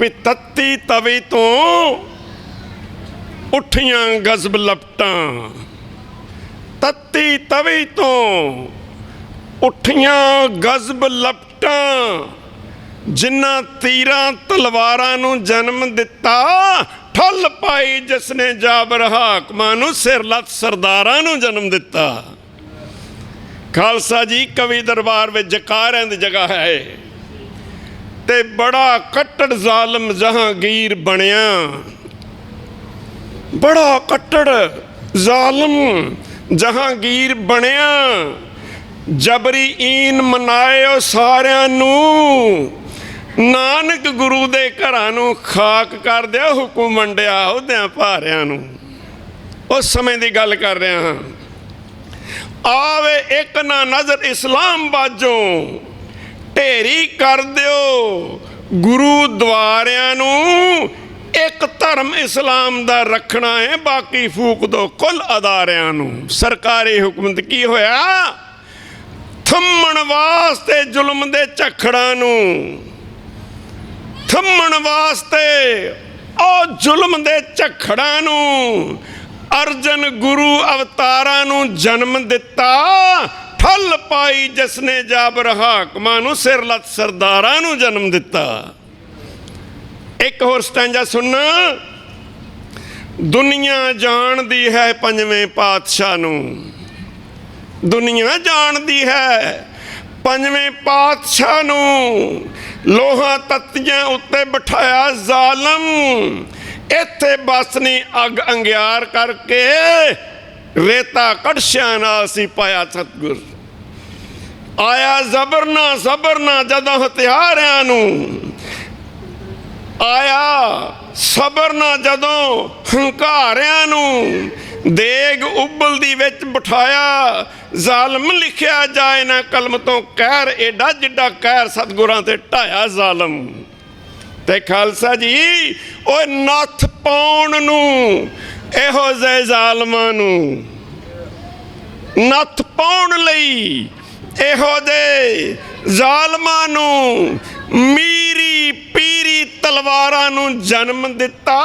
ਵੀ ਤੱਤੀ ਤਵੀ ਤੋਂ ਉੱਠੀਆਂ ਗਜ਼ਬ ਲਪਟਾਂ। ਤੱਤੀ ਤਵੀ ਤੋਂ ਉੱਠੀਆਂ ਗਜ਼ਬ ਲਪਟਾਂ। ਜਿਨ੍ਹਾਂ ਤੀਰਾਂ ਤਲਵਾਰਾਂ ਨੂੰ ਜਨਮ ਦਿੱਤਾ, ਠੱਲ ਪਾਈ ਜਿਸਨੇ ਜਾਬਰ ਹਾਕਮਾਂ ਨੂੰ ਸਿਰ ਲੱਤ ਸਰਦਾਰਾਂ ਨੂੰ ਜਨਮ ਦਿੱਤਾ। ਖਾਲਸਾ ਜੀ, ਕਵੀ ਦਰਬਾਰ ਵਿੱਚ ਜਕਾਰਿਆਂ ਦੀ ਜਗ੍ਹਾ ਹੈ। ਤੇ ਬੜਾ ਕੱਟੜ ਜ਼ਾਲਮ ਜਹਾਂਗੀਰ ਬਣਿਆ। ਬੜਾ ਕੱਟੜ ਜ਼ਾਲਮ ਜਹਾਂਗੀਰ ਬਣਿਆ। ਜਬਰੀ ਈਨ ਮਨਾਇਓ ਸਾਰਿਆਂ ਨੂੰ। ਨਾਨਕ ਗੁਰੂ ਦੇ ਘਰਾਂ ਨੂੰ ਖਾਕ ਕਰ ਦਿਆ ਹੁਕਮ ਵੰਡਿਆ ਉਹਦਿਆਂ ਭਾਰਿਆਂ ਨੂੰ। ਉਸ ਸਮੇਂ ਦੀ ਗੱਲ ਕਰ ਰਿਹਾ ਹਾਂ। ਆਵੇ ਇੱਕ ਨਾ ਨਜ਼ਰ ਇਸਲਾਮ ਬਾਜੋਂ। ਢੇਰੀ ਕਰ ਦਿਓ। ਗੁਰੂ ਦੁਆਰਿਆਂ ਨੂੰ ਇੱਕ ਧਰਮ ਇਸਲਾਮ ਦਾ ਰੱਖਣਾ ਹੈ, ਬਾਕੀ ਫੂਕ ਦੋ ਕੁੱਲ ਅਦਾਰਿਆਂ ਨੂੰ। ਸਰਕਾਰੀ ਹੁਕਮਤ ਕੀ ਹੋਇਆ? ਥੰਮਣ ਵਾਸਤੇ ਜ਼ੁਲਮ ਦੇ ਝਖੜਾਂ ਨੂੰ। ਥੰਮਣ ਵਾਸਤੇ ਉਹ ਜ਼ੁਲਮ ਦੇ ਝਖੜਾਂ ਨੂੰ ਅਰਜਨ ਗੁਰੂ ਅਵਤਾਰਾਂ ਨੂੰ ਜਨਮ ਦਿੱਤਾ। ਠੱਲ ਪਾਈ ਜਿਸਨੇ ਜਾਬਰ ਹਾਕਮਾਂ ਨੂੰ ਸਿਰ ਸਰਦਾਰਾਂ ਨੂੰ ਜਨਮ ਦਿੱਤਾ। ਇੱਕ ਹੋਰ ਸਟੈਂਜਾ ਸੁਣਨਾ। ਦੁਨੀਆ ਜਾਣਦੀ ਹੈ ਪੰਜਵੇਂ ਪਾਤਸ਼ਾਹ ਨੂੰ। ਦੁਨੀਆ ਜਾਣਦੀ ਹੈ ਪੰਜਵੇਂ ਪਾਤਸ਼ਾਹ ਨੂੰ। ਲੋਹਾ ਤੱਤੀਆਂ ਉੱਤੇ ਬਿਠਾਇਆ ਜ਼ਾਲਮ। ਇੱਥੇ ਬਸ ਨਹੀਂ ਅਗ ਅੰਗਿਆਰ ਕਰਕੇ ਰੇਤਾ ਕੜਸ਼ਿਆਂ ਨਾਲ ਸੀ ਪਾਇਆ ਸਤਗੁਰ। ਆਇਆ ਜਬਰ ਨਾ ਜ਼ਬਰਨਾ ਜ਼ਬਰਨਾ ਜਦੋਂ ਹਥਿਆਰਿਆਂ ਨੂੰ। ਆਇਆ ਸਬਰ ਨਾ ਜਦੋਂ ਹੰਕਾਰਿਆਂ ਨੂੰ। ਦੇਗ ਉਬਲਦੀ ਵਿੱਚ ਬਿਠਾਇਆ, ਜ਼ਾਲਮ ਲਿਖਿਆ ਜਾਏ ਨਾ ਕਲਮ ਤੋਂ ਕਹਿਰ ਏਡਾ ਜਿੱਡਾ ਕਹਿਰ ਸਤਗੁਰਾਂ ਤੇ ਢਾਇਆ ਜ਼ਾਲਮ। ਤੇ ਖਾਲਸਾ ਜੀ, ਓਏ ਨੱਥ ਪਾਉਣ ਨੂੰ, ਇਹੋ ਜਿਹੇ ਜ਼ਾਲਮਾਂ ਨੂੰ। ਨੱਥ ਪਾਉਣ ਲਈ ਇਹੋ ਦੇ ਜ਼ਾਲਮਾਂ ਨੂੰ ਮੀਰੀ ਪੀਰੀ ਤਲਵਾਰਾਂ ਨੂੰ ਜਨਮ ਦਿੱਤਾ,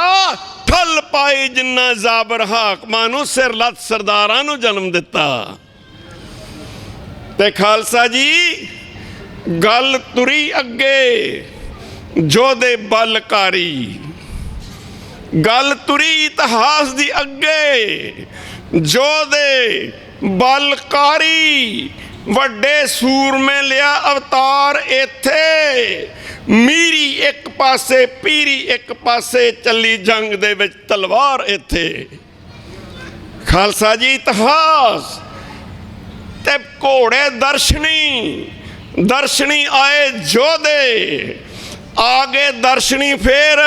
ਠੱਲ ਪਾਈ ਜਿੰਨਾ ਜ਼ਾਬਰ ਹਾਕਮਾਂ ਨੂੰ, ਸਿਰ ਲੱਤ ਸਰਦਾਰਾਂ ਨੂੰ ਜਨਮ ਦਿੱਤਾ। ਤੇ ਖਾਲਸਾ ਜੀ, ਗੱਲ ਤੁਰੀ ਅੱਗੇ। ਜੋਦੇ ਬਲਕਾਰੀ। ਗੱਲ ਤੁਰੀ ਇਤਿਹਾਸ ਦੀ ਅੱਗੇ। ਜੋਦੇ ਬਲਕਾਰੀ, ਵੱਡੇ ਸੂਰਮੇ ਲਿਆ ਅਵਤਾਰ ਇੱਥੇ ਮੀਰੀ ਇੱਕ ਪਾਸੇ, ਪੀਰੀ ਇੱਕ ਪਾਸੇ, ਚੱਲੀ ਜੰਗ ਦੇ ਵਿੱਚ ਤਲਵਾਰ ਇੱਥੇ ਖਾਲਸਾ ਜੀ, ਇਤਿਹਾਸ। ਤੇ ਘੋੜੇ ਦਰਸ਼ਨੀ ਦਰਸ਼ਨੀ ਆਏ ਜੋਧੇ। ਆ ਗਏ ਦਰਸ਼ਨੀ ਫੇਰ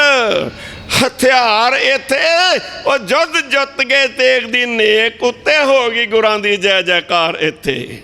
ਹਥਿਆਰ ਇੱਥੇ। ਉਹ ਜੁੱਧ ਜੁੱਤ ਗਏ ਤੇਗ ਦੀ ਨੇਕ ਉੱਤੇ ਹੋ ਗਈ ਗੁਰਾਂ ਦੀ ਜੈ ਜੈਕਾਰ ਇੱਥੇ।